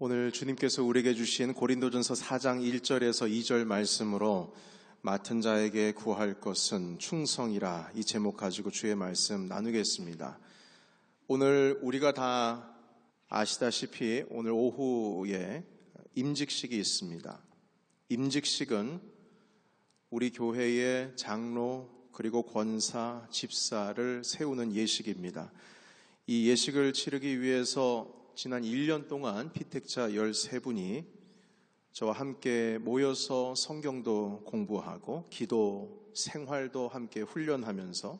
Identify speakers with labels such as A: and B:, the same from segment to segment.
A: 오늘 주님께서 우리에게 주신 고린도전서 4장 1절에서 2절 말씀으로 맡은 자에게 구할 것은 충성이라 이 제목 가지고 주의 말씀 나누겠습니다. 오늘 우리가 다 아시다시피 오늘 오후에 임직식이 있습니다. 임직식은 우리 교회의 장로 그리고 권사, 집사를 세우는 예식입니다. 이 예식을 치르기 위해서 지난 1년 동안 피택자 13분이 저와 함께 모여서 성경도 공부하고 기도 생활도 함께 훈련하면서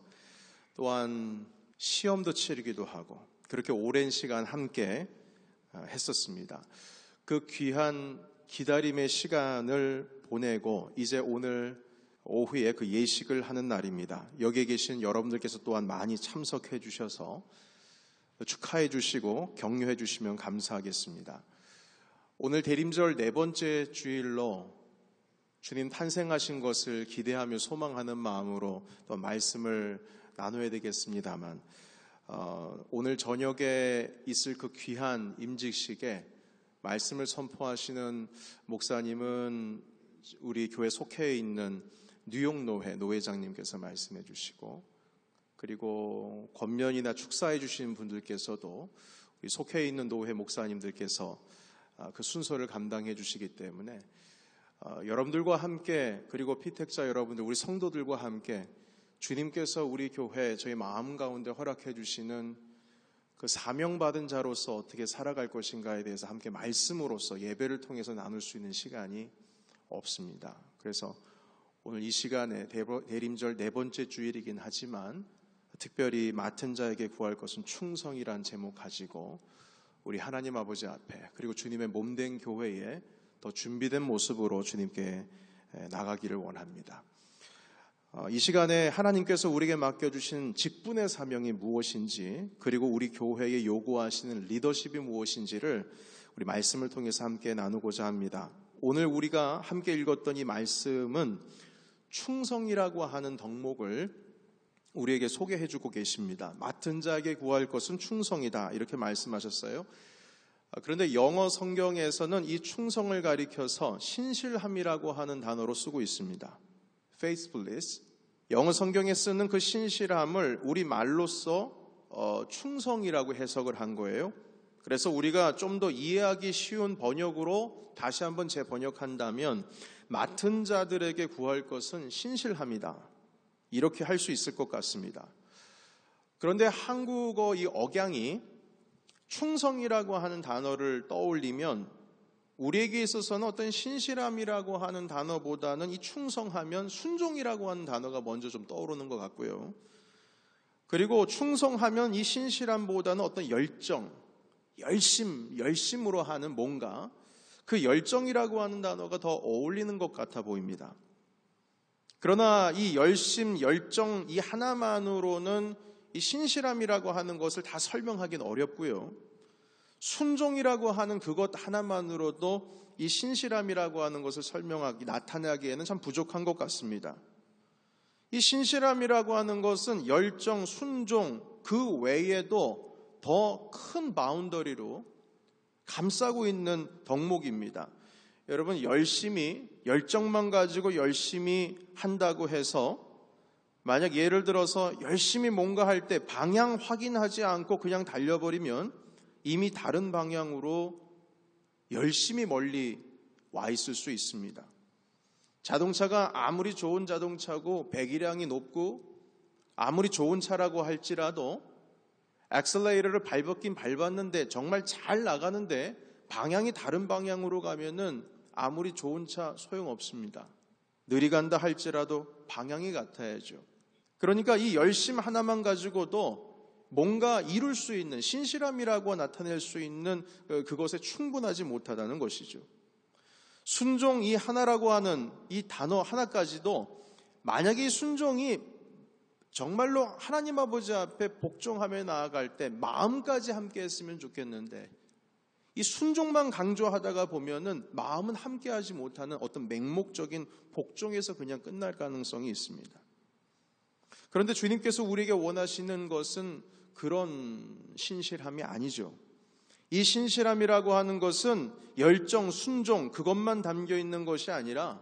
A: 또한 시험도 치르기도 하고 그렇게 오랜 시간 함께 했었습니다. 그 귀한 기다림의 시간을 보내고 이제 오늘 오후에 그 예식을 하는 날입니다. 여기에 계신 여러분들께서 또한 많이 참석해 주셔서 축하해 주시고 격려해 주시면 감사하겠습니다. 오늘 대림절 네 번째 주일로 주님 탄생하신 것을 기대하며 소망하는 마음으로 또 말씀을 나눠야 되겠습니다만 어, 오늘 저녁에 있을 그 귀한 임직식에 말씀을 선포하시는 목사님은 우리 교회 속해 있는 뉴욕 노회 노회장님께서 말씀해 주시고 그리고 권면이나 축사해 주신 분들께서도 속해 있는 노회 목사님들께서 아, 그 순서를 감당해 주시기 때문에 어, 여러분들과 함께 그리고 피택자 여러분들 우리 성도들과 함께 주님께서 우리 교회 저희 마음 가운데 허락해 주시는 그 사명받은 자로서 어떻게 살아갈 것인가에 대해서 함께 말씀으로서 예배를 통해서 나눌 수 있는 시간이 없습니다. 그래서 오늘 이 시간에 대림절 네 번째 주일이긴 하지만 특별히 맡은 자에게 구할 것은 충성이란 제목 가지고 우리 하나님 아버지 앞에 그리고 주님의 몸된 교회에 더 준비된 모습으로 주님께 나가기를 원합니다. 어, 이 시간에 하나님께서 우리에게 맡겨주신 직분의 사명이 무엇인지 그리고 우리 교회에 요구하시는 리더십이 무엇인지를 우리 말씀을 통해서 함께 나누고자 합니다. 오늘 우리가 함께 읽었던 이 말씀은 충성이라고 하는 덕목을 우리에게 소개해 주고 계십니다. 맡은 자에게 구할 것은 충성이다. 이렇게 말씀하셨어요. 아, 그런데 영어 성경에서는 이 충성을 가리켜서 신실함이라고 하는 단어로 쓰고 있습니다. faithfulness. 영어 성경에 쓰는 그 신실함을 우리 말로써 어, 충성이라고 해석을 한 거예요. 그래서 우리가 좀 더 이해하기 쉬운 번역으로 다시 한번 재번역한다면 맡은 자들에게 구할 것은 신실함이다. 이렇게 할 수 있을 것 같습니다. 그런데 한국어 이 억양이 충성이라고 하는 단어를 떠올리면 우리에게 있어서는 어떤 신실함이라고 하는 단어보다는 이 충성하면 순종이라고 하는 단어가 먼저 좀 떠오르는 것 같고요. 그리고 충성하면 이 신실함보다는 어떤 열정, 열심, 열심으로 하는 뭔가 그 열정이라고 하는 단어가 더 어울리는 것 같아 보입니다. 그러나 이 열심, 열정 이 하나만으로는 이 신실함이라고 하는 것을 다 설명하기는 어렵고요. 순종이라고 하는 그것 하나만으로도 이 신실함이라고 하는 것을 설명하기, 나타내기에는 참 부족한 것 같습니다. 이 신실함이라고 하는 것은 열정, 순종 그 외에도 더 큰 바운더리로 감싸고 있는 덕목입니다. 여러분 열심히 열정만 가지고 열심히 한다고 해서 만약 예를 들어서 열심히 뭔가 할 때 방향 확인하지 않고 그냥 달려버리면 이미 다른 방향으로 열심히 멀리 와 있을 수 있습니다. 자동차가 아무리 좋은 자동차고 배기량이 높고 아무리 좋은 차라고 할지라도 엑셀레이터를 밟았긴 밟았는데 정말 잘 나가는데 방향이 다른 방향으로 가면은 아무리 좋은 차 소용없습니다. 느리 간다 할지라도 방향이 같아야죠. 그러니까 이 열심 하나만 가지고도 뭔가 이룰 수 있는 신실함이라고 나타낼 수 있는 그, 그것에 충분하지 못하다는 것이죠. 순종 이 하나라고 하는 이 단어 하나까지도 만약에 이 순종이 정말로 하나님 아버지 앞에 복종하며 나아갈 때 마음까지 함께 했으면 좋겠는데 이 순종만 강조하다가 보면은 마음은 함께하지 못하는 어떤 맹목적인 복종에서 그냥 끝날 가능성이 있습니다. 그런데 주님께서 우리에게 원하시는 것은 그런 신실함이 아니죠. 이 신실함이라고 하는 것은 열정, 순종, 그것만 담겨 있는 것이 아니라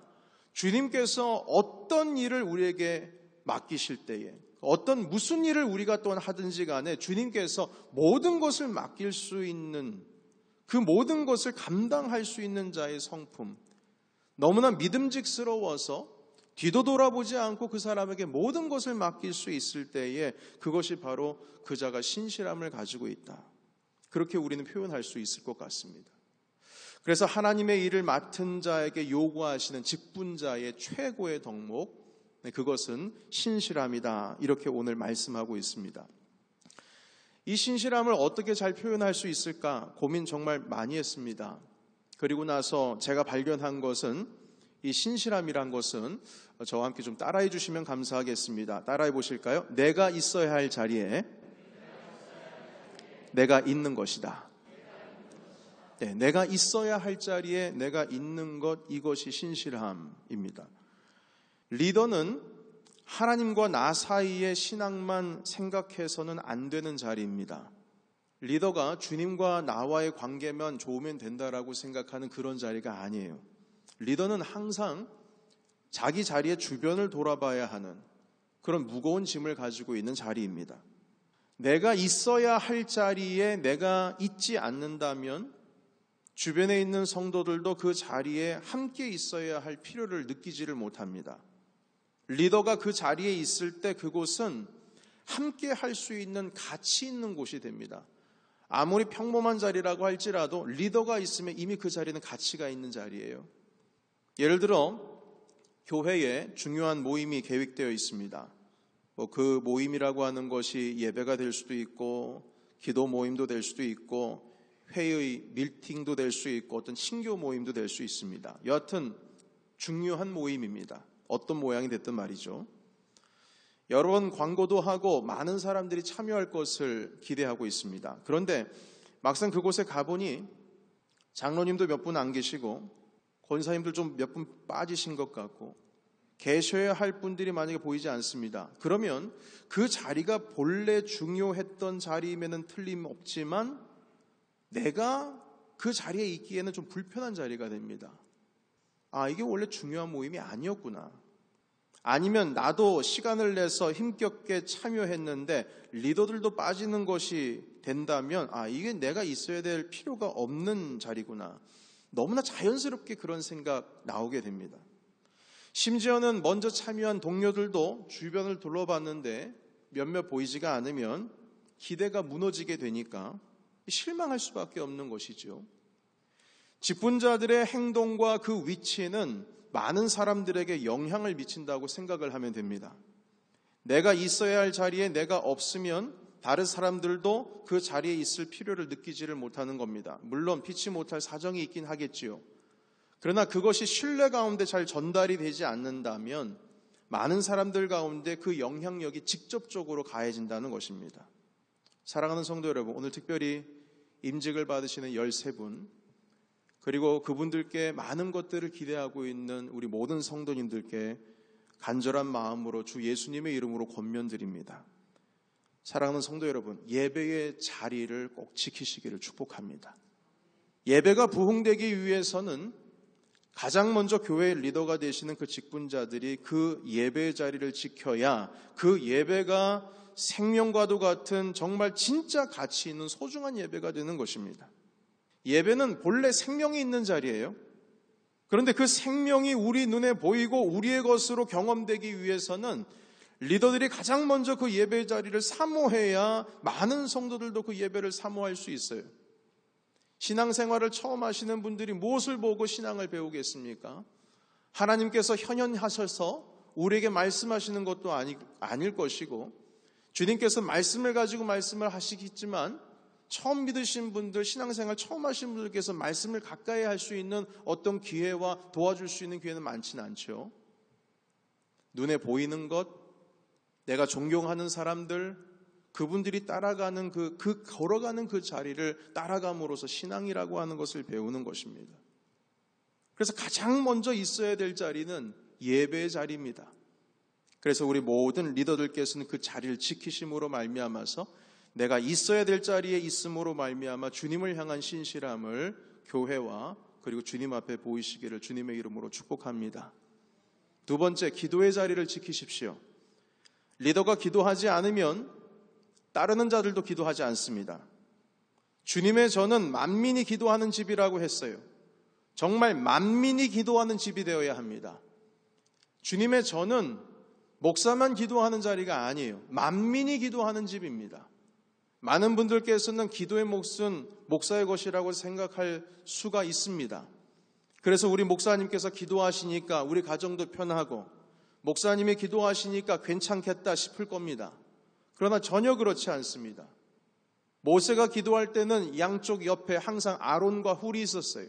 A: 주님께서 어떤 일을 우리에게 맡기실 때에 어떤 무슨 일을 우리가 또한 하든지 간에 주님께서 모든 것을 맡길 수 있는 그 모든 것을 감당할 수 있는 자의 성품. 너무나 믿음직스러워서 뒤도 돌아보지 않고 그 사람에게 모든 것을 맡길 수 있을 때에 그것이 바로 그 자가 신실함을 가지고 있다. 그렇게 우리는 표현할 수 있을 것 같습니다. 그래서 하나님의 일을 맡은 자에게 요구하시는 직분자의 최고의 덕목, 네, 그것은 신실함이다. 이렇게 오늘 말씀하고 있습니다. 이 신실함을 어떻게 잘 표현할 수 있을까 고민 정말 많이 했습니다. 그리고 나서 제가 발견한 것은 이 신실함이란 것은 저와 함께 좀 따라해 주시면 감사하겠습니다. 따라해 보실까요? 내가 있어야 할 자리에 내가 있는 것이다. 네, 내가 있어야 할 자리에 내가 있는 것 이것이 신실함입니다. 리더는 하나님과 나 사이의 신앙만 생각해서는 안 되는 자리입니다. 리더가 주님과 나와의 관계만 좋으면 된다라고 생각하는 그런 자리가 아니에요. 리더는 항상 자기 자리의 주변을 돌아봐야 하는 그런 무거운 짐을 가지고 있는 자리입니다. 내가 있어야 할 자리에 내가 있지 않는다면 주변에 있는 성도들도 그 자리에 함께 있어야 할 필요를 느끼지를 못합니다. 리더가 그 자리에 있을 때 그곳은 함께 할 수 있는 가치 있는 곳이 됩니다. 아무리 평범한 자리라고 할지라도 리더가 있으면 이미 그 자리는 가치가 있는 자리예요. 예를 들어 교회에 중요한 모임이 계획되어 있습니다. 뭐 그 모임이라고 하는 것이 예배가 될 수도 있고 기도 모임도 될 수도 있고 회의, 밀팅도 될 수 있고 어떤 신교 모임도 될 수 있습니다. 여하튼 중요한 모임입니다. 어떤 모양이 됐든 말이죠. 여러 번 광고도 하고 많은 사람들이 참여할 것을 기대하고 있습니다. 그런데 막상 그곳에 가보니 장로님도 몇 분 안 계시고 권사님들 좀 몇 분 빠지신 것 같고 계셔야 할 분들이 만약에 보이지 않습니다. 그러면 그 자리가 본래 중요했던 자리임에는 틀림없지만 내가 그 자리에 있기에는 좀 불편한 자리가 됩니다. 아, 이게 원래 중요한 모임이 아니었구나. 아니면 나도 시간을 내서 힘겹게 참여했는데 리더들도 빠지는 것이 된다면 아, 이게 내가 있어야 될 필요가 없는 자리구나. 너무나 자연스럽게 그런 생각 나오게 됩니다. 심지어는 먼저 참여한 동료들도 주변을 둘러봤는데 몇몇 보이지가 않으면 기대가 무너지게 되니까 실망할 수밖에 없는 것이죠. 직분자들의 행동과 그 위치는 많은 사람들에게 영향을 미친다고 생각을 하면 됩니다. 내가 있어야 할 자리에 내가 없으면 다른 사람들도 그 자리에 있을 필요를 느끼지를 못하는 겁니다. 물론 피치 못할 사정이 있긴 하겠지요. 그러나 그것이 신뢰 가운데 잘 전달이 되지 않는다면 많은 사람들 가운데 그 영향력이 직접적으로 가해진다는 것입니다. 사랑하는 성도 여러분, 오늘 특별히 임직을 받으시는 13분, 그리고 그분들께 많은 것들을 기대하고 있는 우리 모든 성도님들께 간절한 마음으로 주 예수님의 이름으로 권면드립니다. 사랑하는 성도 여러분, 예배의 자리를 꼭 지키시기를 축복합니다. 예배가 부흥되기 위해서는 가장 먼저 교회의 리더가 되시는 그 직분자들이 그 예배의 자리를 지켜야 그 예배가 생명과도 같은 정말 진짜 가치 있는 소중한 예배가 되는 것입니다. 예배는 본래 생명이 있는 자리예요. 그런데 그 생명이 우리 눈에 보이고 우리의 것으로 경험되기 위해서는 리더들이 가장 먼저 그 예배 자리를 사모해야 많은 성도들도 그 예배를 사모할 수 있어요. 신앙생활을 처음 하시는 분들이 무엇을 보고 신앙을 배우겠습니까? 하나님께서 현현하셔서 우리에게 말씀하시는 것도 아니, 아닐 것이고 주님께서 말씀을 가지고 말씀을 하시겠지만 처음 믿으신 분들, 신앙생활 처음 하신 분들께서 말씀을 가까이 할 수 있는 어떤 기회와 도와줄 수 있는 기회는 많지는 않죠. 눈에 보이는 것, 내가 존경하는 사람들, 그분들이 따라가는 그, 그 걸어가는 그 자리를 따라감으로써 신앙이라고 하는 것을 배우는 것입니다. 그래서 가장 먼저 있어야 될 자리는 예배의 자리입니다. 그래서 우리 모든 리더들께서는 그 자리를 지키심으로 말미암아서 내가 있어야 될 자리에 있음으로 말미암아 주님을 향한 신실함을 교회와 그리고 주님 앞에 보이시기를 주님의 이름으로 축복합니다. 두 번째, 기도의 자리를 지키십시오. 리더가 기도하지 않으면 따르는 자들도 기도하지 않습니다. 주님의 저는 만민이 기도하는 집이라고 했어요. 정말 만민이 기도하는 집이 되어야 합니다. 주님의 저는 목사만 기도하는 자리가 아니에요. 만민이 기도하는 집입니다. 많은 분들께서는 기도의 몫은 목사의 것이라고 생각할 수가 있습니다. 그래서 우리 목사님께서 기도하시니까 우리 가정도 편하고 목사님이 기도하시니까 괜찮겠다 싶을 겁니다. 그러나 전혀 그렇지 않습니다. 모세가 기도할 때는 양쪽 옆에 항상 아론과 훌이 있었어요.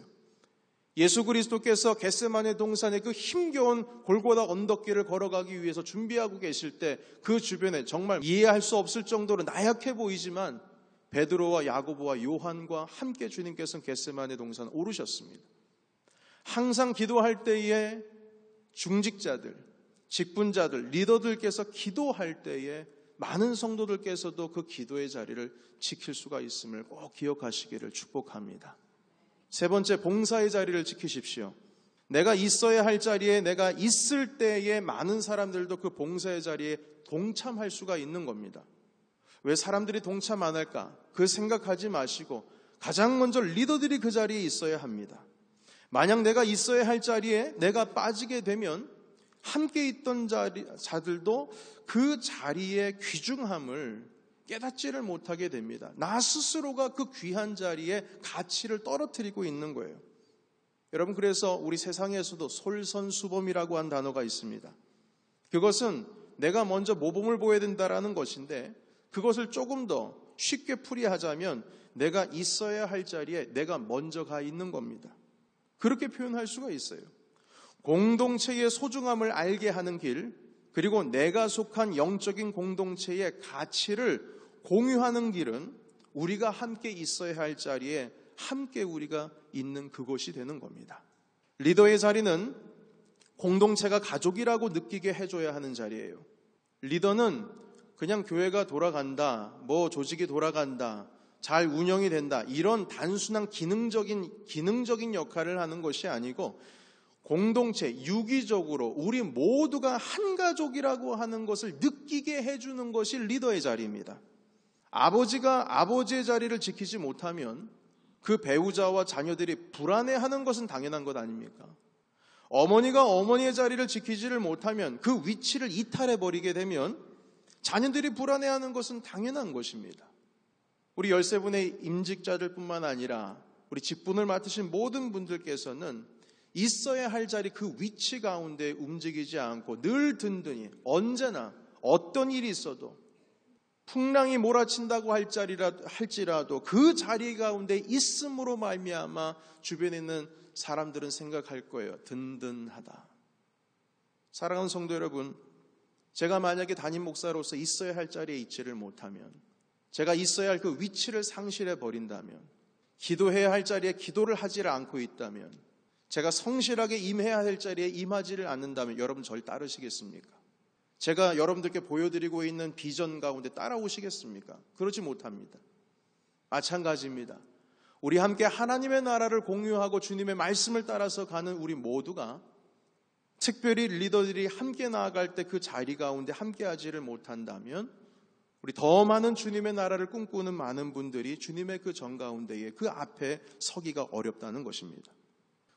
A: 예수 그리스도께서 겟세만의 동산에 그 힘겨운 골고다 언덕길을 걸어가기 위해서 준비하고 계실 때 그 주변에 정말 이해할 수 없을 정도로 나약해 보이지만 베드로와 야고보와 요한과 함께 주님께서는 겟세만의 동산 오르셨습니다. 항상 기도할 때에 중직자들, 직분자들, 리더들께서 기도할 때에 많은 성도들께서도 그 기도의 자리를 지킬 수가 있음을 꼭 기억하시기를 축복합니다. 세 번째, 봉사의 자리를 지키십시오. 내가 있어야 할 자리에 내가 있을 때에 많은 사람들도 그 봉사의 자리에 동참할 수가 있는 겁니다. 왜 사람들이 동참 안 할까? 그 생각하지 마시고 가장 먼저 리더들이 그 자리에 있어야 합니다. 만약 내가 있어야 할 자리에 내가 빠지게 되면 함께 있던 자리, 자들도 그 자리의 귀중함을 깨닫지를 못하게 됩니다. 나 스스로가 그 귀한 자리에 가치를 떨어뜨리고 있는 거예요. 여러분, 그래서 우리 세상에서도 솔선수범이라고 한 단어가 있습니다. 그것은 내가 먼저 모범을 보여야 된다라는 것인데 그것을 조금 더 쉽게 풀이하자면 내가 있어야 할 자리에 내가 먼저 가 있는 겁니다. 그렇게 표현할 수가 있어요. 공동체의 소중함을 알게 하는 길, 그리고 내가 속한 영적인 공동체의 가치를 공유하는 길은 우리가 함께 있어야 할 자리에 함께 우리가 있는 그곳이 되는 겁니다. 리더의 자리는 공동체가 가족이라고 느끼게 해줘야 하는 자리예요. 리더는 그냥 교회가 돌아간다, 뭐 조직이 돌아간다, 잘 운영이 된다, 이런 단순한 기능적인, 기능적인 역할을 하는 것이 아니고 공동체, 유기적으로 우리 모두가 한 가족이라고 하는 것을 느끼게 해주는 것이 리더의 자리입니다. 아버지가 아버지의 자리를 지키지 못하면 그 배우자와 자녀들이 불안해하는 것은 당연한 것 아닙니까? 어머니가 어머니의 자리를 지키지를 못하면 그 위치를 이탈해버리게 되면 자녀들이 불안해하는 것은 당연한 것입니다. 우리 13분의 임직자들 뿐만 아니라 우리 직분을 맡으신 모든 분들께서는 있어야 할 자리 그 위치 가운데 움직이지 않고 늘 든든히 언제나 어떤 일이 있어도 풍랑이 몰아친다고 할지라도 그 자리 가운데 있음으로 말미암아 주변에 있는 사람들은 생각할 거예요. 든든하다. 사랑하는 성도 여러분, 제가 만약에 담임 목사로서 있어야 할 자리에 있지를 못하면 제가 있어야 할 그 위치를 상실해 버린다면 기도해야 할 자리에 기도를 하지를 않고 있다면 제가 성실하게 임해야 할 자리에 임하지를 않는다면 여러분 절 따르시겠습니까? 제가 여러분들께 보여드리고 있는 비전 가운데 따라오시겠습니까? 그러지 못합니다. 마찬가지입니다. 우리 함께 하나님의 나라를 공유하고 주님의 말씀을 따라서 가는 우리 모두가 특별히 리더들이 함께 나아갈 때 그 자리 가운데 함께 하지를 못한다면 우리 더 많은 주님의 나라를 꿈꾸는 많은 분들이 주님의 그 정 가운데에 그 앞에 서기가 어렵다는 것입니다.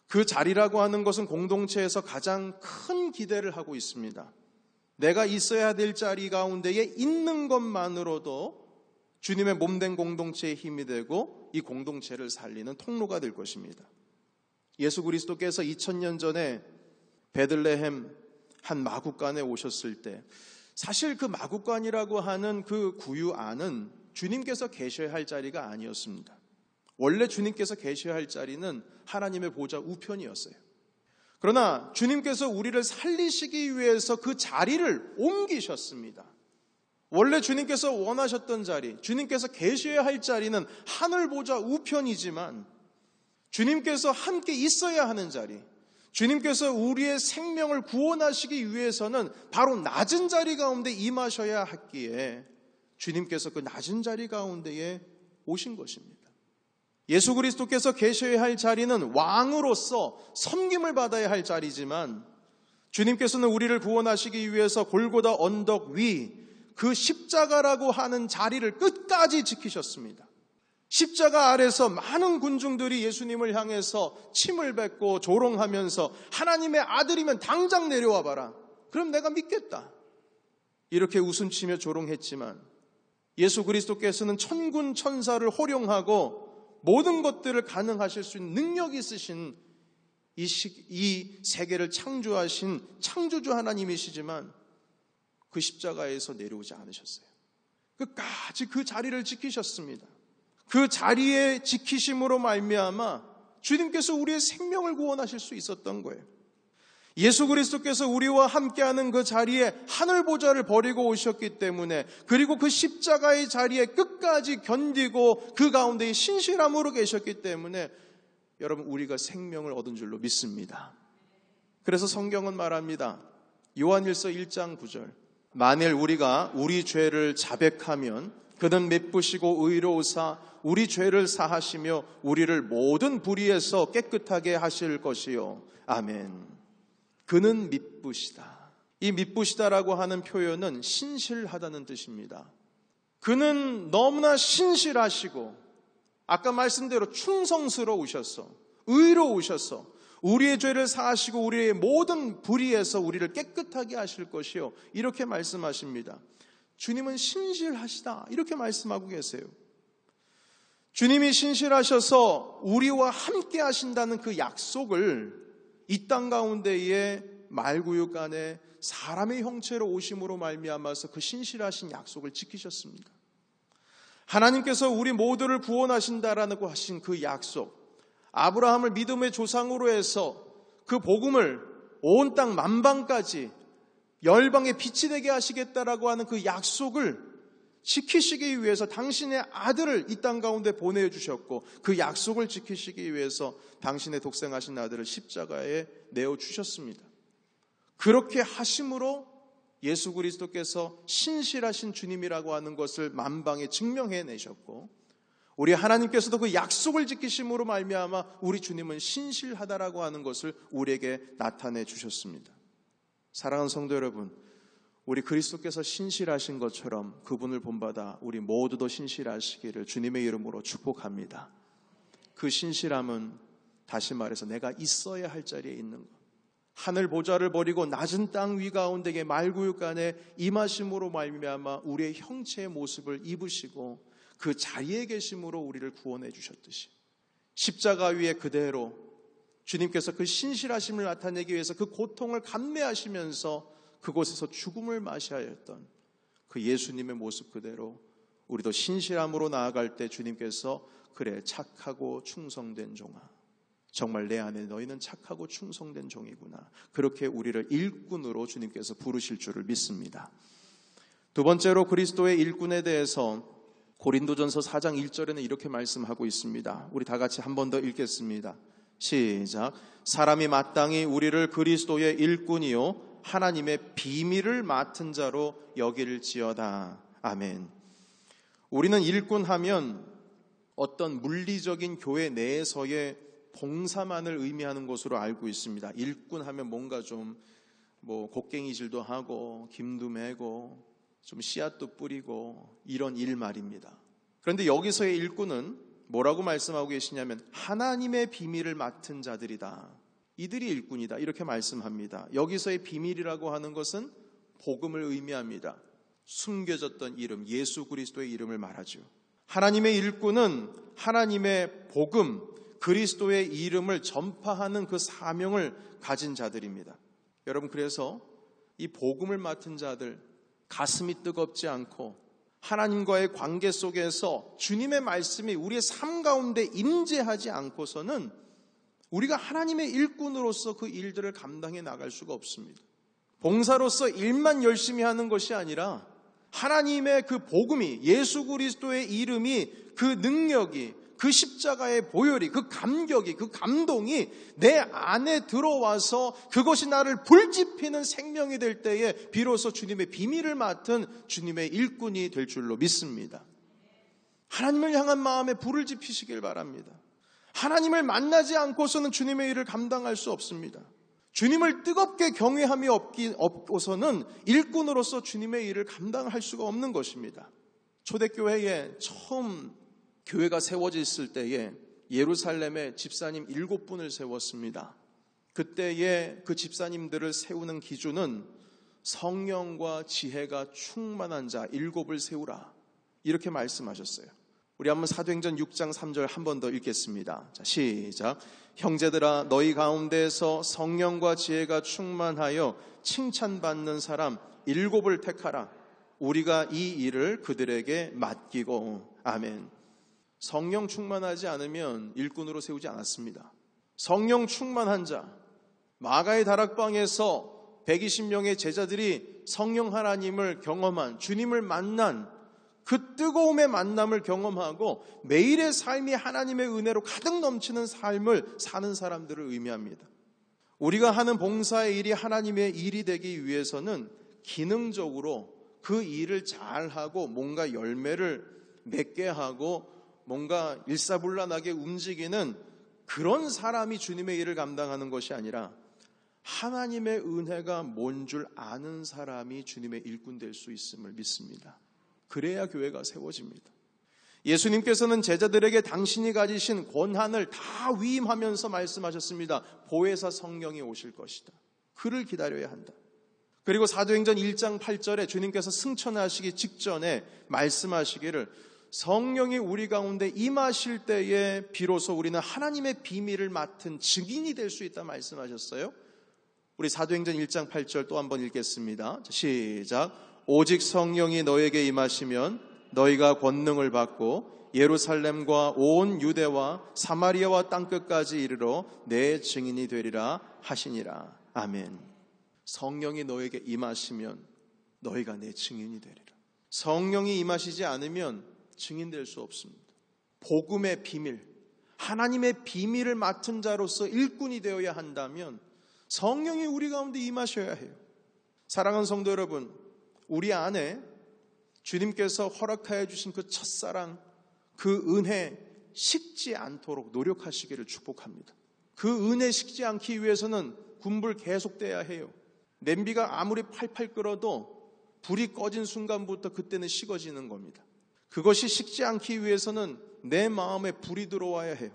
A: 그 자리라고 하는 것은 공동체에서 가장 큰 기대를 하고 있습니다. 내가 있어야 될 자리 가운데에 있는 것만으로도 주님의 몸된 공동체의 힘이 되고 이 공동체를 살리는 통로가 될 것입니다. 예수 그리스도께서 2000년 전에 베들레헴 한 마국간에 오셨을 때 사실 그 마국간이라고 하는 그 구유 안은 주님께서 계셔야 할 자리가 아니었습니다. 원래 주님께서 계셔야 할 자리는 하나님의 보좌 우편이었어요. 그러나 주님께서 우리를 살리시기 위해서 그 자리를 옮기셨습니다. 원래 주님께서 원하셨던 자리, 주님께서 계셔야 할 자리는 하늘 보좌 우편이지만 주님께서 함께 있어야 하는 자리, 주님께서 우리의 생명을 구원하시기 위해서는 바로 낮은 자리 가운데 임하셔야 했기에 주님께서 그 낮은 자리 가운데에 오신 것입니다. 예수 그리스도께서 계셔야 할 자리는 왕으로서 섬김을 받아야 할 자리지만 주님께서는 우리를 구원하시기 위해서 골고다 언덕 위 그 십자가라고 하는 자리를 끝까지 지키셨습니다. 십자가 아래서 많은 군중들이 예수님을 향해서 침을 뱉고 조롱하면서 하나님의 아들이면 당장 내려와 봐라. 그럼 내가 믿겠다. 이렇게 웃음치며 조롱했지만 예수 그리스도께서는 천군 천사를 호령하고 모든 것들을 가능하실 수 있는 능력이 있으신 이, 시, 이 세계를 창조하신 창조주 하나님이시지만 그 십자가에서 내려오지 않으셨어요. 끝까지 그 자리를 지키셨습니다. 그 자리에 지키심으로 말미암아 주님께서 우리의 생명을 구원하실 수 있었던 거예요. 예수 그리스도께서 우리와 함께하는 그 자리에 하늘 보좌를 버리고 오셨기 때문에 그리고 그 십자가의 자리에 끝까지 견디고 그 가운데 신실함으로 계셨기 때문에 여러분 우리가 생명을 얻은 줄로 믿습니다. 그래서 성경은 말합니다. 요한일서 1장 9절. 만일 우리가 우리 죄를 자백하면 그는 맵부시고 의로우사 우리 죄를 사하시며 우리를 모든 불의에서 깨끗하게 하실 것이요. 아멘. 그는 미쁘시다. 이 미쁘시다라고 하는 표현은 신실하다는 뜻입니다. 그는 너무나 신실하시고 아까 말씀대로 충성스러우셨어. 의로우셨어. 우리의 죄를 사하시고 우리의 모든 불의에서 우리를 깨끗하게 하실 것이요. 이렇게 말씀하십니다. 주님은 신실하시다. 이렇게 말씀하고 계세요. 주님이 신실하셔서 우리와 함께 하신다는 그 약속을 이 땅 가운데에 말구육 안에 사람의 형체로 오심으로 말미암아서 그 신실하신 약속을 지키셨습니다. 하나님께서 우리 모두를 구원하신다라고 하신 그 약속, 아브라함을 믿음의 조상으로 해서 그 복음을 온 땅 만방까지 열방의 빛이 되게 하시겠다라고 하는 그 약속을 지키시기 위해서 당신의 아들을 이 땅 가운데 보내주셨고 그 약속을 지키시기 위해서 당신의 독생하신 아들을 십자가에 내어주셨습니다. 그렇게 하심으로 예수 그리스도께서 신실하신 주님이라고 하는 것을 만방에 증명해 내셨고 우리 하나님께서도 그 약속을 지키심으로 말미암아 우리 주님은 신실하다라고 하는 것을 우리에게 나타내 주셨습니다. 사랑하는 성도 여러분, 우리 그리스도께서 신실하신 것처럼 그분을 본받아 우리 모두도 신실하시기를 주님의 이름으로 축복합니다. 그 신실함은 다시 말해서 내가 있어야 할 자리에 있는 것. 하늘 보좌를 버리고 낮은 땅 위 가운데에 말구육간에 임하심으로 말미암아 우리의 형체의 모습을 입으시고 그 자리에 계심으로 우리를 구원해 주셨듯이 십자가 위에 그대로 주님께서 그 신실하심을 나타내기 위해서 그 고통을 감내하시면서 그곳에서 죽음을 마시하였던 그 예수님의 모습 그대로 우리도 신실함으로 나아갈 때 주님께서 그래 착하고 충성된 종아 정말 내 안에 너희는 착하고 충성된 종이구나 그렇게 우리를 일꾼으로 주님께서 부르실 줄을 믿습니다. 두 번째로 그리스도의 일꾼에 대해서 고린도전서 4장 1절에는 이렇게 말씀하고 있습니다. 우리 다 같이 한 번 더 읽겠습니다. 시작. 사람이 마땅히 우리를 그리스도의 일꾼이요 하나님의 비밀을 맡은 자로 여길지어다. 아멘. 우리는 일꾼 하면 어떤 물리적인 교회 내에서의 봉사만을 의미하는 것으로 알고 있습니다. 일꾼 하면 뭔가 좀 뭐 곡괭이질도 하고 김도 매고 좀 씨앗도 뿌리고 이런 일 말입니다. 그런데 여기서의 일꾼은 뭐라고 말씀하고 계시냐면 하나님의 비밀을 맡은 자들이다. 이들이 일꾼이다. 이렇게 말씀합니다. 여기서의 비밀이라고 하는 것은 복음을 의미합니다. 숨겨졌던 이름, 예수 그리스도의 이름을 말하죠. 하나님의 일꾼은 하나님의 복음, 그리스도의 이름을 전파하는 그 사명을 가진 자들입니다. 여러분, 그래서 이 복음을 맡은 자들, 가슴이 뜨겁지 않고 하나님과의 관계 속에서 주님의 말씀이 우리의 삶 가운데 임재하지 않고서는 우리가 하나님의 일꾼으로서 그 일들을 감당해 나갈 수가 없습니다. 봉사로서 일만 열심히 하는 것이 아니라 하나님의 그 복음이 예수 그리스도의 이름이 그 능력이 그 십자가의 보혈이, 그 감격이, 그 감동이 내 안에 들어와서 그것이 나를 불지피는 생명이 될 때에 비로소 주님의 비밀을 맡은 주님의 일꾼이 될 줄로 믿습니다. 하나님을 향한 마음에 불을 지피시길 바랍니다. 하나님을 만나지 않고서는 주님의 일을 감당할 수 없습니다. 주님을 뜨겁게 경외함이 없기, 없고서는 일꾼으로서 주님의 일을 감당할 수가 없는 것입니다. 초대교회에 처음 교회가 세워졌을 때에 예루살렘에 집사님 일곱 분을 세웠습니다. 그때에 그 집사님들을 세우는 기준은 성령과 지혜가 충만한 자 일곱을 세우라. 이렇게 말씀하셨어요. 우리 한번 사도행전 6장 3절 한 번 더 읽겠습니다. 자, 시작. 형제들아 너희 가운데에서 성령과 지혜가 충만하여 칭찬받는 사람 일곱을 택하라. 우리가 이 일을 그들에게 맡기고 아멘. 성령 충만하지 않으면 일꾼으로 세우지 않았습니다. 성령 충만한 자, 마가의 다락방에서 120명의 제자들이 성령 하나님을 경험한 주님을 만난 그 뜨거움의 만남을 경험하고 매일의 삶이 하나님의 은혜로 가득 넘치는 삶을 사는 사람들을 의미합니다. 우리가 하는 봉사의 일이 하나님의 일이 되기 위해서는 기능적으로 그 일을 잘하고 뭔가 열매를 맺게 하고 뭔가 일사불란하게 움직이는 그런 사람이 주님의 일을 감당하는 것이 아니라 하나님의 은혜가 뭔 줄 아는 사람이 주님의 일꾼 될 수 있음을 믿습니다. 그래야 교회가 세워집니다. 예수님께서는 제자들에게 당신이 가지신 권한을 다 위임하면서 말씀하셨습니다. 보혜사 성령이 오실 것이다. 그를 기다려야 한다. 그리고 사도행전 1장 8절에 주님께서 승천하시기 직전에 말씀하시기를 성령이 우리 가운데 임하실 때에 비로소 우리는 하나님의 비밀을 맡은 증인이 될 수 있다 말씀하셨어요. 우리 사도행전 1장 8절 또 한번 읽겠습니다. 시작. 오직 성령이 너에게 임하시면 너희가 권능을 받고 예루살렘과 온 유대와 사마리아와 땅끝까지 이르러 내 증인이 되리라 하시니라. 아멘. 성령이 너에게 임하시면 너희가 내 증인이 되리라. 성령이 임하시지 않으면 증인될 수 없습니다. 복음의 비밀, 하나님의 비밀을 맡은 자로서 일꾼이 되어야 한다면 성령이 우리 가운데 임하셔야 해요. 사랑하는 성도 여러분, 우리 안에 주님께서 허락하여 주신 그 첫사랑, 그 은혜 식지 않도록 노력하시기를 축복합니다. 그 은혜 식지 않기 위해서는 군불 계속돼야 해요. 냄비가 아무리 팔팔 끓어도 불이 꺼진 순간부터 그때는 식어지는 겁니다. 그것이 식지 않기 위해서는 내 마음에 불이 들어와야 해요.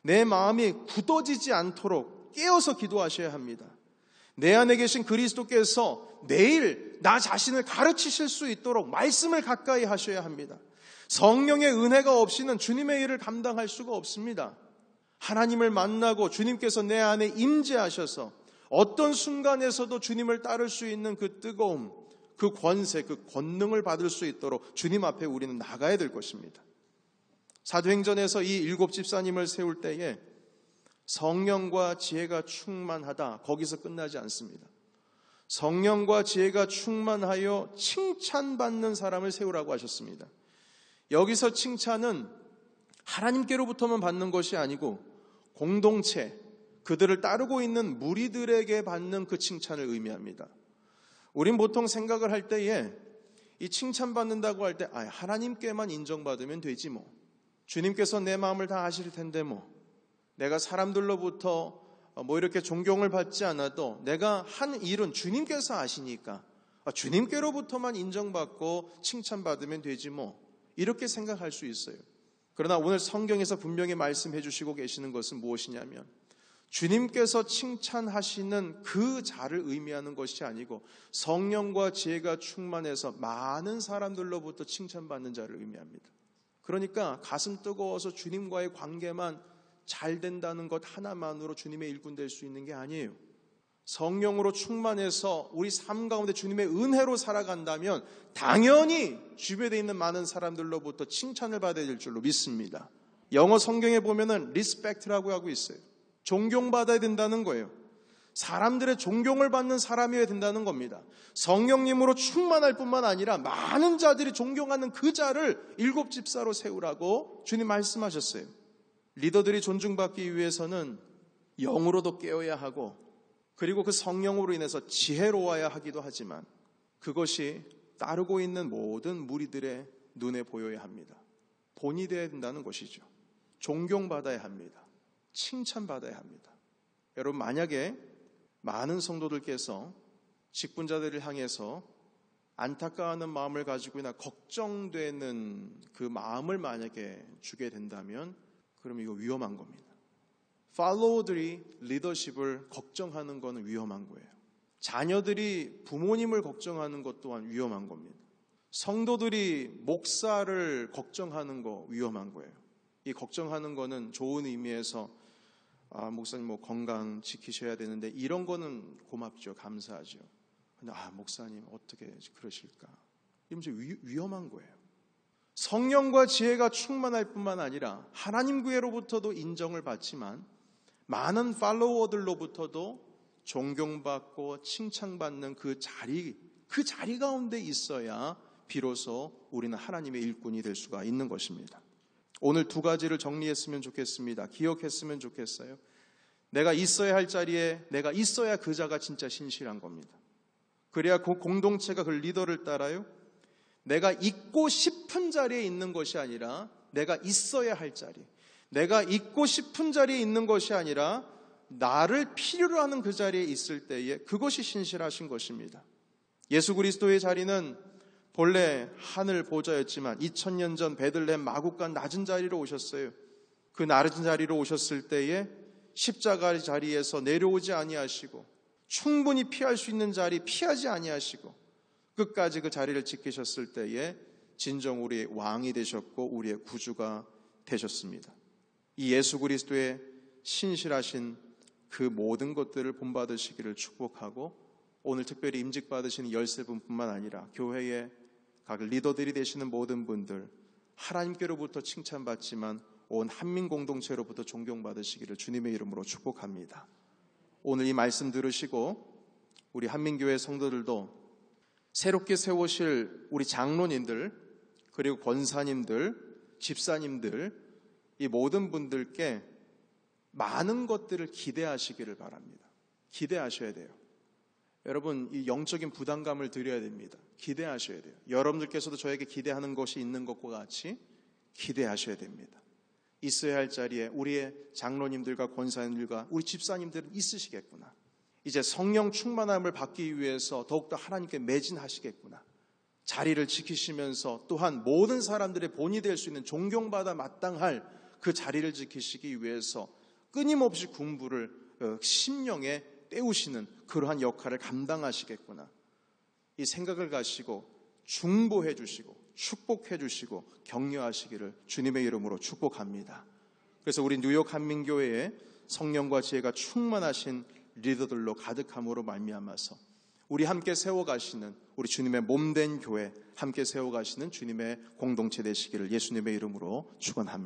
A: 내 마음이 굳어지지 않도록 깨어서 기도하셔야 합니다. 내 안에 계신 그리스도께서 내일 나 자신을 가르치실 수 있도록 말씀을 가까이 하셔야 합니다. 성령의 은혜가 없이는 주님의 일을 감당할 수가 없습니다. 하나님을 만나고 주님께서 내 안에 임재하셔서 어떤 순간에서도 주님을 따를 수 있는 그 뜨거움, 그 권세, 그 권능을 받을 수 있도록 주님 앞에 우리는 나가야 될 것입니다. 사도행전에서 이 일곱 집사님을 세울 때에 성령과 지혜가 충만하다. 거기서 끝나지 않습니다. 성령과 지혜가 충만하여 칭찬받는 사람을 세우라고 하셨습니다. 여기서 칭찬은 하나님께로부터만 받는 것이 아니고 공동체, 그들을 따르고 있는 무리들에게 받는 그 칭찬을 의미합니다. 우린 보통 생각을 할 때에 이 칭찬받는다고 할 때, 아, 하나님께만 인정받으면 되지 뭐. 주님께서 내 마음을 다 아실 텐데 뭐. 내가 사람들로부터 뭐 이렇게 존경을 받지 않아도 내가 한 일은 주님께서 아시니까 아, 주님께로부터만 인정받고 칭찬받으면 되지 뭐 이렇게 생각할 수 있어요. 그러나 오늘 성경에서 분명히 말씀해 주시고 계시는 것은 무엇이냐면 주님께서 칭찬하시는 그 자를 의미하는 것이 아니고 성령과 지혜가 충만해서 많은 사람들로부터 칭찬받는 자를 의미합니다. 그러니까 가슴 뜨거워서 주님과의 관계만 잘 된다는 것 하나만으로 주님의 일꾼 될 수 있는 게 아니에요. 성령으로 충만해서 우리 삶 가운데 주님의 은혜로 살아간다면 당연히 주변에 있는 많은 사람들로부터 칭찬을 받아야 될 줄로 믿습니다. 영어 성경에 보면은 리스펙트라고 하고 있어요. 존경받아야 된다는 거예요. 사람들의 존경을 받는 사람이어야 된다는 겁니다. 성령님으로 충만할 뿐만 아니라 많은 자들이 존경하는 그 자를 일곱 집사로 세우라고 주님 말씀하셨어요. 리더들이 존중받기 위해서는 영으로도 깨어야 하고 그리고 그 성령으로 인해서 지혜로워야 하기도 하지만 그것이 따르고 있는 모든 무리들의 눈에 보여야 합니다. 본이 되어야 된다는 것이죠. 존경받아야 합니다. 칭찬받아야 합니다. 여러분, 만약에 많은 성도들께서 직분자들을 향해서 안타까워하는 마음을 가지고나 걱정되는 그 마음을 만약에 주게 된다면 그럼 이거 위험한 겁니다. 팔로워들이 리더십을 걱정하는 것은 위험한 거예요. 자녀들이 부모님을 걱정하는 것 또한 위험한 겁니다. 성도들이 목사를 걱정하는 거 위험한 거예요. 이 걱정하는 거는 좋은 의미에서 아, 목사님 뭐 건강 지키셔야 되는데 이런 거는 고맙죠. 감사하죠. 근데 아, 목사님 어떻게 그러실까? 이러면서 위, 위험한 거예요. 성령과 지혜가 충만할 뿐만 아니라 하나님 구애로부터도 인정을 받지만 많은 팔로워들로부터도 존경받고 칭찬받는 그 자리, 그 자리 가운데 있어야 비로소 우리는 하나님의 일꾼이 될 수가 있는 것입니다. 오늘 두 가지를 정리했으면 좋겠습니다. 기억했으면 좋겠어요. 내가 있어야 할 자리에 내가 있어야 그 자가 진짜 신실한 겁니다. 그래야 그 공동체가 그 리더를 따라요. 내가 있고 싶은 자리에 있는 것이 아니라 내가 있어야 할 자리. 내가 있고 싶은 자리에 있는 것이 아니라 나를 필요로 하는 그 자리에 있을 때에 그것이 신실하신 것입니다. 예수 그리스도의 자리는 본래 하늘 보좌였지만 2000년 전 베들레헴 마국간 낮은 자리로 오셨어요. 그 낮은 자리로 오셨을 때에 십자가 자리에서 내려오지 아니하시고 충분히 피할 수 있는 자리 피하지 아니하시고 끝까지 그 자리를 지키셨을 때에 진정 우리의 왕이 되셨고 우리의 구주가 되셨습니다. 이 예수 그리스도의 신실하신 그 모든 것들을 본받으시기를 축복하고 오늘 특별히 임직 받으시는 열세 분뿐만 아니라 교회의 각 리더들이 되시는 모든 분들 하나님께로부터 칭찬받지만 온 한민 공동체로부터 존경받으시기를 주님의 이름으로 축복합니다. 오늘 이 말씀 들으시고 우리 한민교회 성도들도 새롭게 세우실 우리 장로님들 그리고 권사님들 집사님들 이 모든 분들께 많은 것들을 기대하시기를 바랍니다. 기대하셔야 돼요. 여러분, 이 영적인 부담감을 드려야 됩니다. 기대하셔야 돼요. 여러분들께서도 저에게 기대하는 것이 있는 것과 같이 기대하셔야 됩니다. 있어야 할 자리에 우리의 장로님들과 권사님들과 우리 집사님들은 있으시겠구나. 이제 성령 충만함을 받기 위해서 더욱더 하나님께 매진하시겠구나. 자리를 지키시면서 또한 모든 사람들의 본이 될 수 있는 존경받아 마땅할 그 자리를 지키시기 위해서 끊임없이 공부를 어, 심령에 때우시는 그러한 역할을 감당하시겠구나. 이 생각을 가시고 중보해 주시고 축복해 주시고 격려하시기를 주님의 이름으로 축복합니다. 그래서 우리 뉴욕 한민교회에 성령과 지혜가 충만하신 리더들로 가득함으로 말미암아서 우리 함께 세워가시는 우리 주님의 몸된 교회 함께 세워가시는 주님의 공동체 되시기를 예수님의 이름으로 축원합니다.